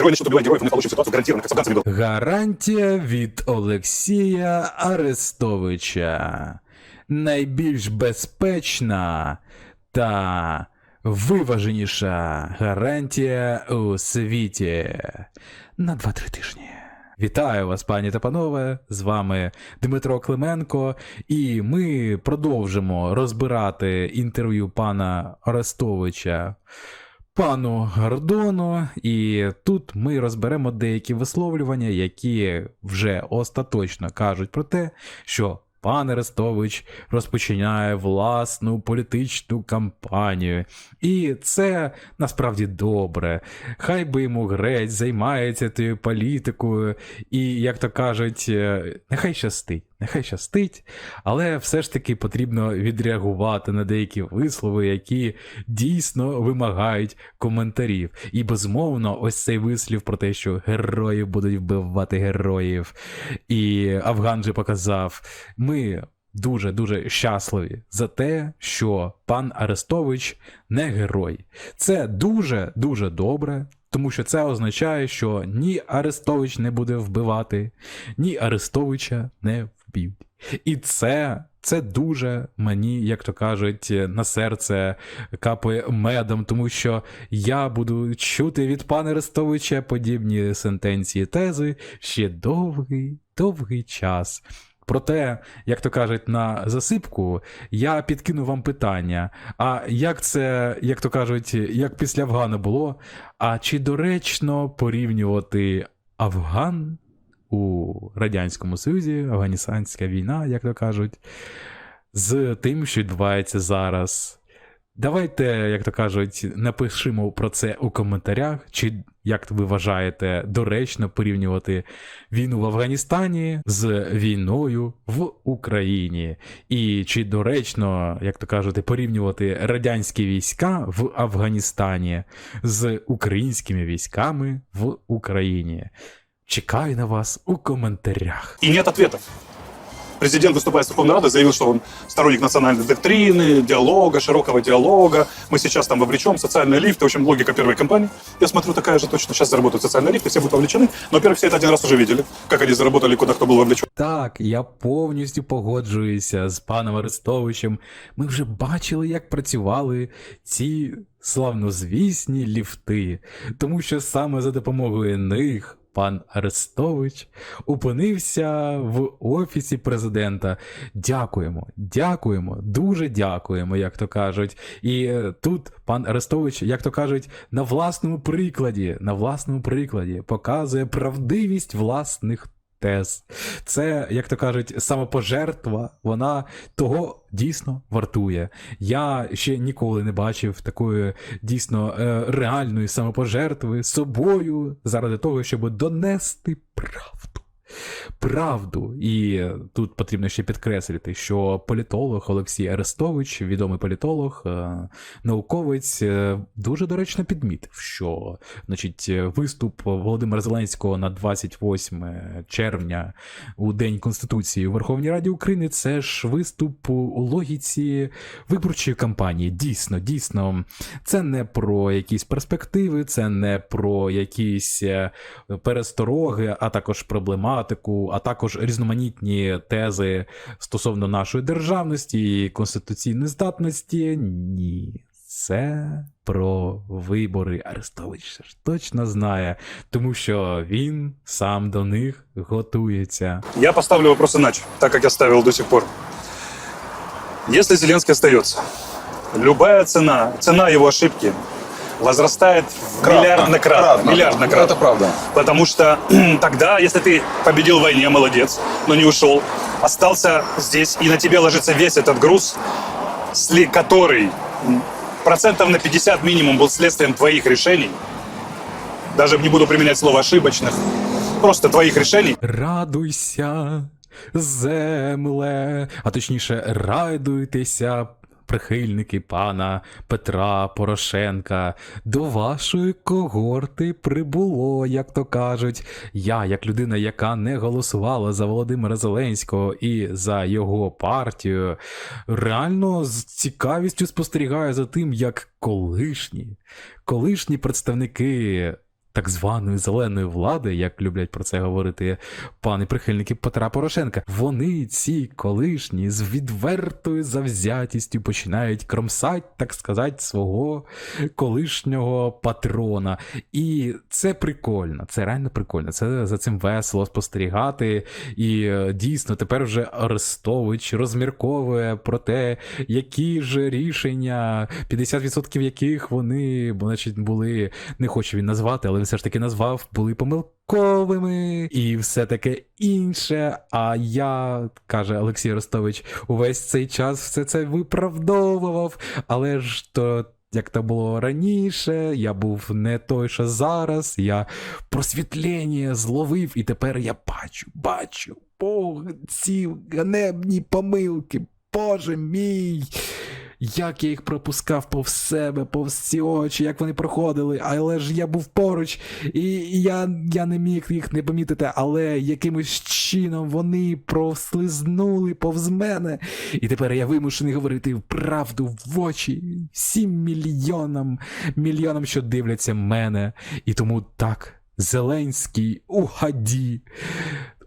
Герои начнут убивать героев, и мы получим ситуацию гарантированно, как с афганцами. Гарантія від Олексія Арестовича. Найбільш безпечна та виваженіша гарантія у світі на 2-3 тижні. Вітаю вас, пані та панове! З вами Дмитро Клименко, і ми продовжимо розбирати інтерв'ю пана Арестовича пану Гордону, і тут ми розберемо деякі висловлювання, які вже остаточно кажуть про те, що пан Арестович розпочинає власну політичну кампанію. І це насправді добре. Хай би йому грець займається тією політикою, і, як то кажуть, е, нехай щастить. Нехай щастить, але все ж таки потрібно відреагувати на деякі вислови, які дійсно вимагають коментарів. І безумовно, ось цей вислів про те, що герої будуть вбивати героїв. І Афган же показав, ми дуже дуже щасливі за те, що пан Арестович не герой. Це дуже дуже добре. Тому що це означає, що ні Арестович не буде вбивати, ні Арестовича не вб'ють. І це, це дуже мені, як то кажуть, на серце капає медом, тому що я буду чути від пана Арестовича подібні сентенції тези ще довгий, довгий час. Проте, як то кажуть, на засипку я підкину вам питання: а як це, як то кажуть, як після Афгану було? А чи доречно порівнювати Афган у Радянському Союзі, Афганістанська війна, як то кажуть, з тим, що відбувається зараз? Давайте, як то кажуть, напишемо про це у коментарях, чи як ви вважаєте доречно порівнювати війну в Афганістані з війною в Україні, і чи доречно, як то кажете, порівнювати радянські війська в Афганістані з українськими військами в Україні? Чекаю на вас у коментарях. И нет ответов. Президент, выступая с Верховной Радой, заявил, что он сторонник национальной доктрины, диалога, широкого диалога. Мы сейчас там вовлечем социальные лифты. В общем, логика первой кампании. Я смотрю, такая же точно. Сейчас заработают социальные лифты, все будут вовлечены. Но, во-первых, все это один раз уже видели, как они заработали, куда кто был вовлечен. Так, я повністю погоджуюся з паном Арестовичем. Ми вже бачили, як працювали ці славнозвісні ліфти, тому що саме за допомогою них. Пан Арестович опинився в офісі президента. Дякуємо, дякуємо, дуже дякуємо, як то кажуть. І е, тут пан Арестович, як то кажуть, на власному прикладі, на власному прикладі показує правдивість власних тез. Це, як то кажуть, самопожертва, вона того дійсно вартує. Я ще ніколи не бачив такої дійсно е, реальної самопожертви собою заради того, щоб донести правду. Правду, і тут потрібно ще підкреслити, що політолог Олексій Арестович, відомий політолог, е, науковець, е, дуже доречно підмітив, що значить, виступ Володимира Зеленського на 28 червня у День Конституції у Верховній Раді України це ж виступ у логіці виборчої кампанії. Дійсно, дійсно, це не про якісь перспективи, це не про якісь е, перестороги, а також проблематику, а також різноманітні тези стосовно нашої державності і конституційної здатності. Ні. Це про вибори. Арестович ж точно знає, тому що він сам до них готується. Я поставлю вопрос иначе, так как я ставил до сих пор. Если Зеленский остается, любая цена, цена его ошибки возрастает в миллиарднократно. Кратно. Миллиарднократно. Это правда. Потому что тогда, если ты победил в войне, молодец, но не ушел, остался здесь, и на тебе ложится весь этот груз, сли- который м, процентов на 50 минимум был следствием твоих решений, даже не буду применять слово ошибочных, просто твоих решений, Радуйся, земле, а точніше, радуйтеся, прихильники пана Петра Порошенка. До вашої когорти прибуло, як то кажуть. Я, як людина, яка не голосувала за Володимира Зеленського і за його партію, реально з цікавістю спостерігаю за тим, як колишні, колишні представники так званої зеленої влади, як люблять про це говорити пани прихильники Петра Порошенка, вони ці колишні з відвертою завзятістю починають кромсать, так сказати, свого колишнього патрона. І це прикольно, це реально прикольно. Це за цим весело спостерігати. І е, дійсно тепер вже Арестович розмірковує про те, які ж рішення, 50% яких вони, бо, значить, були, не хочу він назвати, але він все ж таки назвав, були помилковими і все таке інше. А я, каже Олексій Ростович, увесь цей час все це виправдовував, але ж то. Як то було раніше, я був не той, що зараз, я просвітлення зловив, і тепер я бачу, бачу, Бог, ці ганебні помилки, Боже мій. Як я їх пропускав повз себе, повз ці очі, як вони проходили, але ж я був поруч, і я, я не міг їх не помітити, але якимось чином вони прослизнули повз мене. І тепер я вимушений говорити правду в очі всім мільйонам, мільйонам, що дивляться мене. І тому так, Зеленський у хаді.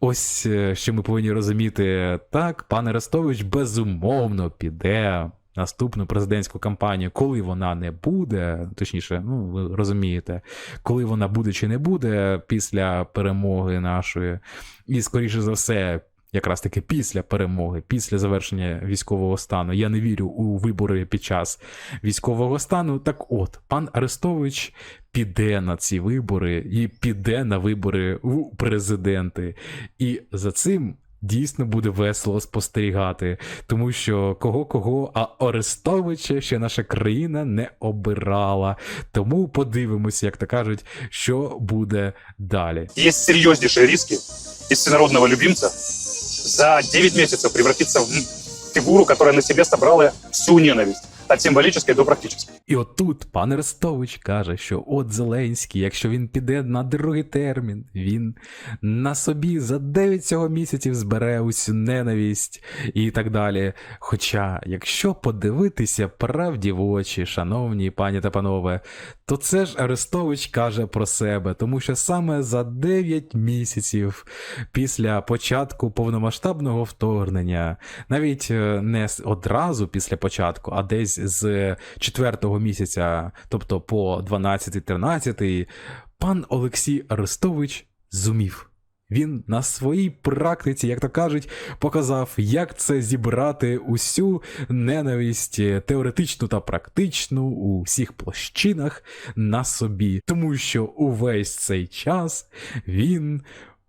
Ось е, що ми повинні розуміти. Так, пан Арестович безумовно піде наступну президентську кампанію, коли вона не буде, точніше, ну ви розумієте, коли вона буде чи не буде після перемоги нашої, і скоріше за все. Якраз таки після перемоги, після завершення військового стану. Я не вірю у вибори під час військового стану. Так от, пан Арестович піде на ці вибори і піде на вибори у президенти. І за цим дійсно буде весело спостерігати, тому що кого кого, а Арестовича ще наша країна не обирала. Тому подивимося, як то кажуть, що буде далі. Есть серьезнейшие риски из всенародного любимца за 9 месяцев превратиться в фигуру, которая на себе собрала всю ненависть. От символической до практической. І отут пан Арестович каже, що от Зеленський, якщо він піде на другий термін, він на собі за 9 цього місяців збере усю ненависть і так далі. Хоча, якщо подивитися правді в очі, шановні пані та панове, то це ж Арестович каже про себе, тому що саме за 9 місяців після початку повномасштабного вторгнення, навіть е, не одразу після початку, а десь з 4 місяця, тобто по 12-13, пан Олексій Арестович зумів. Він на своїй практиці, як то кажуть, показав, як це зібрати усю ненависть е, теоретичну та практичну у всіх площинах на собі, тому що увесь цей час він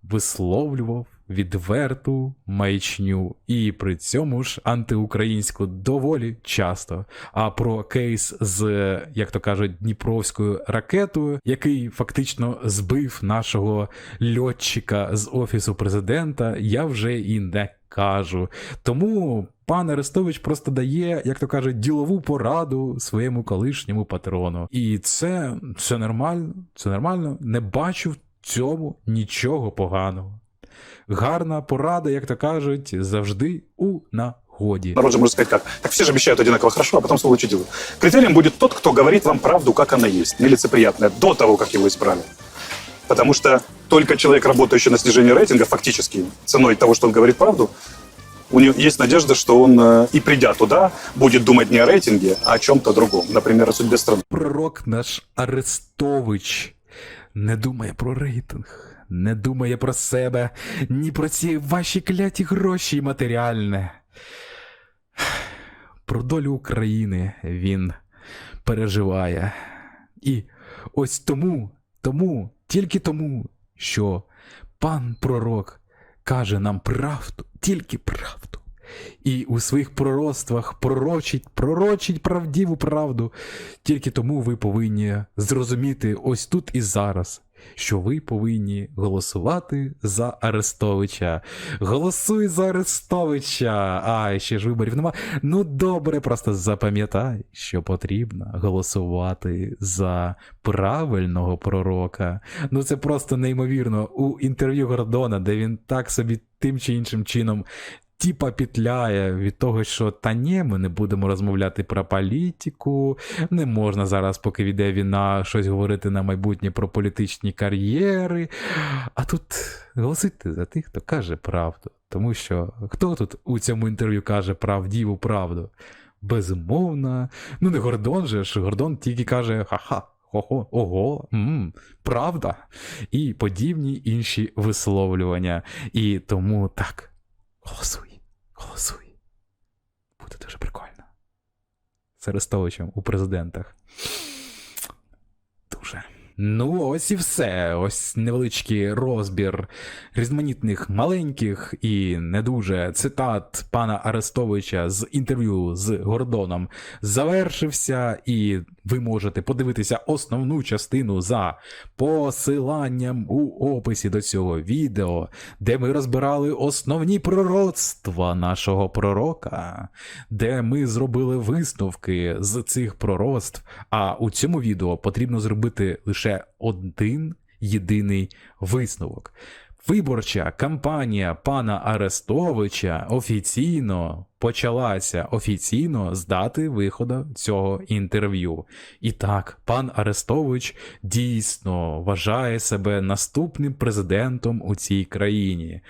висловлював відверту маячню і при цьому ж антиукраїнську доволі часто. А про кейс з, як то кажуть, Дніпровською ракетою, який фактично збив нашого льотчика з офісу президента, я вже і не кажу. Тому пан Арестович просто дає, як то кажуть, ділову пораду своєму колишньому патрону. І це, це нормально, це нормально. Не бачу в цьому нічого поганого. Гарна порада, як то кажуть, завжди у нагоді. Народ же может сказать как? Так все же обещают одинаково хорошо, а потом сволочи делают. Критерием будет тот, кто говорит вам правду, как она есть, нелицеприятная, до того, как его избрали. Потому что только человек, работающий на снижение рейтинга, фактически ценой того, что он говорит правду, у него есть надежда, что он, э, и придя туда, будет думать не о рейтинге, а о чем-то другом. Например, о судьбе страны. Пророк наш Арестович не думає про рейтинг, не думає про себе, ні про ці ваші кляті гроші матеріальне. Про долю України він переживає. І ось тому, тому, тільки тому, що пан пророк каже нам правду, тільки правду. І у своїх пророцтвах пророчить, пророчить правдиву правду. Тільки тому ви повинні зрозуміти ось тут і зараз, що ви повинні голосувати за Арестовича. Голосуй за Арестовича. А, ще ж виборів нема. Ну добре, просто запам'ятай, що потрібно голосувати за правильного пророка. Ну це просто неймовірно. У інтерв'ю Гордона, де він так собі тим чи іншим чином тіпа пітляє від того, що та ні, ми не будемо розмовляти про політику, не можна зараз, поки йде війна, щось говорити на майбутнє про політичні кар'єри. А тут голосити за тих, хто каже правду. Тому що хто тут у цьому інтерв'ю каже правдіву правду? Безумовно. Ну не Гордон же ж, Гордон тільки каже ха-ха. Ого, ого, м, правда, і подібні інші висловлювання. І тому так, голосуй, голосуй. Буде дуже прикольно. З Арестовичем у президентах. Дуже. Ну, ось і все. Ось невеличкий розбір різноманітних маленьких і не дуже цитат пана Арестовича з інтерв'ю з Гордоном завершився, і ви можете подивитися основну частину за посиланням у описі до цього відео, де ми розбирали основні пророцтва нашого пророка, де ми зробили висновки з цих пророцтв. А у цьому відео потрібно зробити лише один єдиний висновок. Виборча кампанія пана Арестовича офіційно почалася офіційно з дати виходу цього інтерв'ю. І так, пан Арестович дійсно вважає себе наступним президентом у цій країні.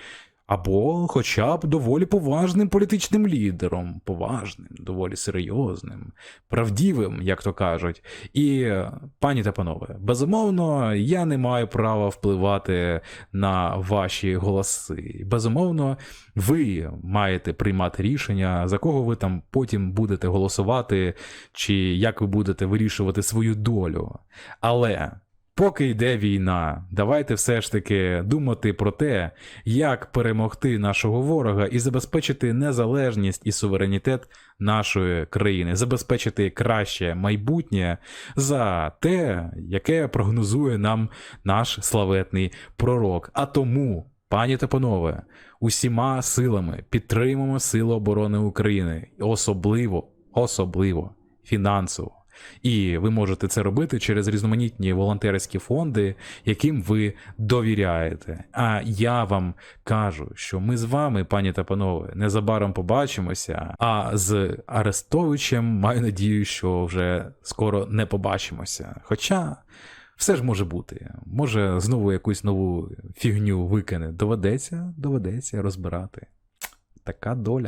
Або хоча б доволі поважним політичним лідером, поважним, доволі серйозним, правдивим, як то кажуть. І, пані та панове, безумовно, я не маю права впливати на ваші голоси. Безумовно, ви маєте приймати рішення, за кого ви там потім будете голосувати, чи як ви будете вирішувати свою долю. Але. Поки йде війна, давайте все ж таки думати про те, як перемогти нашого ворога і забезпечити незалежність і суверенітет нашої країни, забезпечити краще майбутнє за те, яке прогнозує нам наш славетний пророк. А тому, пані та панове, усіма силами підтримуємо Сили оборони України, особливо, особливо фінансово. І ви можете це робити через різноманітні волонтерські фонди, яким ви довіряєте. А я вам кажу, що ми з вами, пані та панове, незабаром побачимося. А з Арестовичем маю надію, що вже скоро не побачимося. Хоча. Все ж може бути. Може, знову якусь нову фігню викине. Доведеться, доведеться розбирати. Така доля.